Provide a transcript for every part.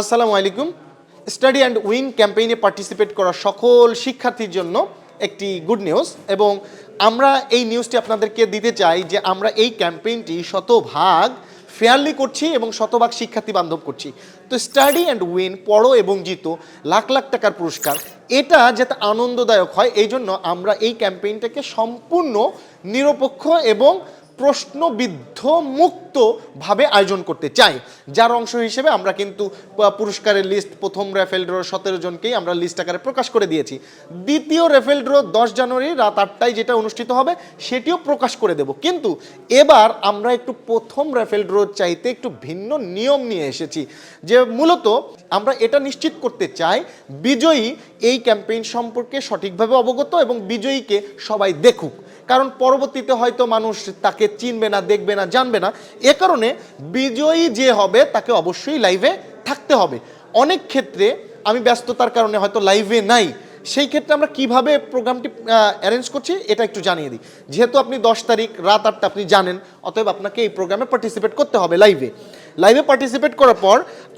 আসসালামু আলাইকুম। Study and win ক্যাম্পেইনে পার্টিসিপেট করা সকল শিক্ষার্থীর জন্য একটি গুড নিউজ এবং আমরা এই নিউজটি আপনাদেরকে দিতে চাই যে আমরা এই ক্যাম্পেইনটি শতভাগ ফেয়ারলি করছি এবং শতভাগ শিক্ষার্থী বান্ধব করছি। তো স্টাডি অ্যান্ড উইন পড়ো এবং জিতো, লাখ লাখ টাকার পুরস্কার, এটা যাতে আনন্দদায়ক হয়, এই জন্য আমরা এই ক্যাম্পেইনটাকে সম্পূর্ণ নিরপেক্ষ এবং প্রশ্নবিদ্ধ, মুক্তভাবে আয়োজন করতে চাই। যার অংশ হিসেবে আমরা কিন্তু পুরস্কারের লিস্ট প্রথম রেফেল ড্র সতেরো জনকেই আমরা লিস্ট আকারে প্রকাশ করে দিয়েছি। দ্বিতীয় রেফেল ড্র দশ জানুয়ারি রাত আটটায় যেটা অনুষ্ঠিত হবে, সেটিও প্রকাশ করে দেব। কিন্তু এবার আমরা একটু প্রথম রেফেল ড্র চাইতে একটু ভিন্ন নিয়ম নিয়ে এসেছি। যে মূলত আমরা এটা নিশ্চিত করতে চাই, বিজয়ী এই ক্যাম্পেইন সম্পর্কে সঠিকভাবে অবগত এবং বিজয়ীকে সবাই দেখুক। কারণ পরবর্তীতে হয়তো মানুষ তাকে চিনবে না, দেখবে না, জানবে না। এ কারণে বিজয়ী যে হবে, তাকে অবশ্যই লাইভে থাকতে হবে। অনেক ক্ষেত্রে আমি ব্যস্ততার কারণে হয়তো লাইভে নাই। সেই ক্ষেত্রে আমরা কীভাবে প্রোগ্রামটি অ্যারেঞ্জ করছি, এটা একটু জানিয়ে দিই। যেহেতু আপনি দশ তারিখ রাত আটটা আপনি জানেন, অতএব আপনাকে এই প্রোগ্রামে পার্টিসিপেট করতে হবে লাইভে লাইভে পার্টিসিপেট করার পর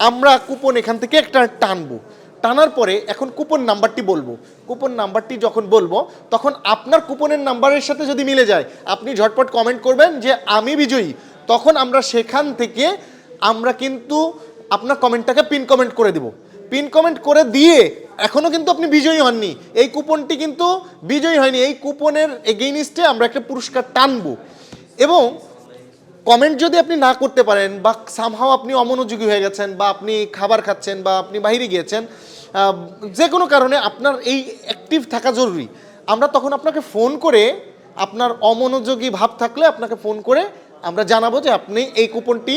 আমরা কুপন এখান থেকে একটা টানবো। টানার পরে এখন কুপন নাম্বারটি বলব। কুপন নাম্বারটি যখন বলব, তখন আপনার কুপনের নাম্বারের সাথে যদি মিলে যায়, আপনি ঝটপট কমেন্ট করবেন যে, আমি বিজয়ী। তখন আমরা সেখান থেকে আমরা কিন্তু আপনার কমেন্টটাকে পিন কমেন্ট করে দেব। পিন কমেন্ট করে দিয়ে এখনও কিন্তু আপনি বিজয়ী হননি। এই কুপনটি কিন্তু বিজয়ী হয়নি। এই কুপনের এগেইনিস্টে আমরা একটা পুরস্কার টানবো। এবং কমেন্ট যদি আপনি না করতে পারেন বা সামহাও আপনি অমনোযোগী হয়ে গেছেন বা আপনি খাবার খাচ্ছেন বা আপনি বাইরে গিয়েছেন যে কোনো কারণে আপনার এই অ্যাক্টিভ থাকা জরুরি। আমরা তখন আপনাকে ফোন করে আপনার অমনোযোগী ভাব থাকলে আপনাকে ফোন করে আমরা জানাব যে আপনি এই কুপনটি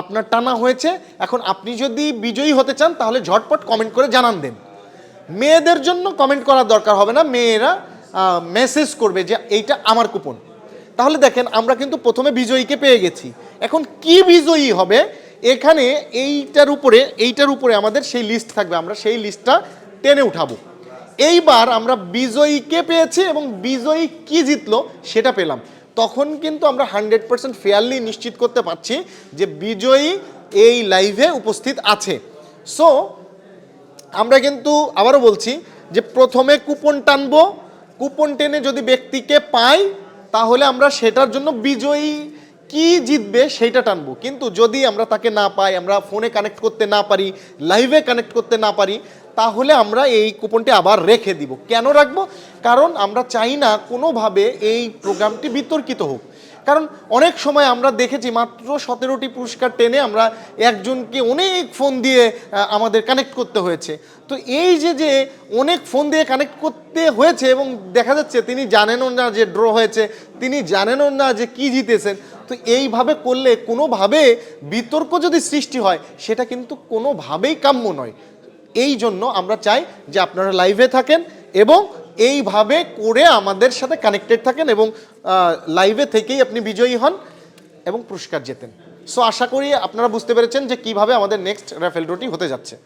আপনার টানা হয়েছে। এখন আপনি যদি বিজয়ী হতে চান তাহলে ঝটপট কমেন্ট করে জানান দেন। মেয়েদের জন্য কমেন্ট করার দরকার হবে না। মেয়েরা মেসেজ করবে যে এইটা আমার কুপন। তাহলে দেখেন, আমরা কিন্তু প্রথমে বিজয়ীকে পেয়ে গেছি। এখন কি বিজয়ী হবে? এখানে এইটার উপরে এইটার উপরে আমাদের সেই লিস্ট থাকবে। আমরা সেই লিস্টটা টেনে উঠাবো। এইবার আমরা বিজয়ীকে পেয়েছি এবং বিজয়ী কি জিতলো সেটা পেলাম। তখন কিন্তু আমরা হান্ড্রেড পার্সেন্ট ফেয়ারলি নিশ্চিত করতে পারছি যে বিজয়ী এই লাইভে উপস্থিত আছে। সো আমরা কিন্তু আবারও বলছি যে প্রথমে কুপন টানবো। কুপন টেনে যদি ব্যক্তিকে পাই তাহলে আমরা সেটার জন্য বিজয়ী কি জিতবে সেইটা টানবো। কিন্তু যদি আমরা তাকে না পাই, আমরা ফোনে কানেক্ট করতে না পারি লাইভে কানেক্ট করতে না পারি, তাহলে আমরা এই কুপনটি আবার রেখে দিব। কেন রাখব? কারণ আমরা চাই না কোনোভাবে এই প্রোগ্রামটি বিতর্কিত হোক। কারণ অনেক সময় আমরা দেখেছি মাত্র সতেরোটি পুরস্কার টেনে আমরা একজনকে অনেক ফোন দিয়ে আমাদের কানেক্ট করতে হয়েছে। তো এই যে যে অনেক ফোন দিয়ে কানেক্ট করতে হয়েছে এবং দেখা যাচ্ছে তিনি জানেনও না যে ড্র হয়েছে, তিনি জানেনও না যে কি জিতেছেন, তো এইভাবে করলে কোনোভাবে বিতর্ক যদি সৃষ্টি হয়, সেটা কিন্তু কোনোভাবেই কাম্য নয়। এই জন্য আমরা চাই যে আপনারা লাইভে থাকেন এবং এইভাবে করে আমাদের সাথে কানেক্টেড থাকেন এবং লাইভে থেকেই আপনি বিজয়ী হন এবং পুরস্কার জেতেন। সো আশা করি আপনারা বুঝতে পেরেছেন যে কীভাবে আমাদের নেক্সট র্যাফেল ড্রটি হতে যাচ্ছে।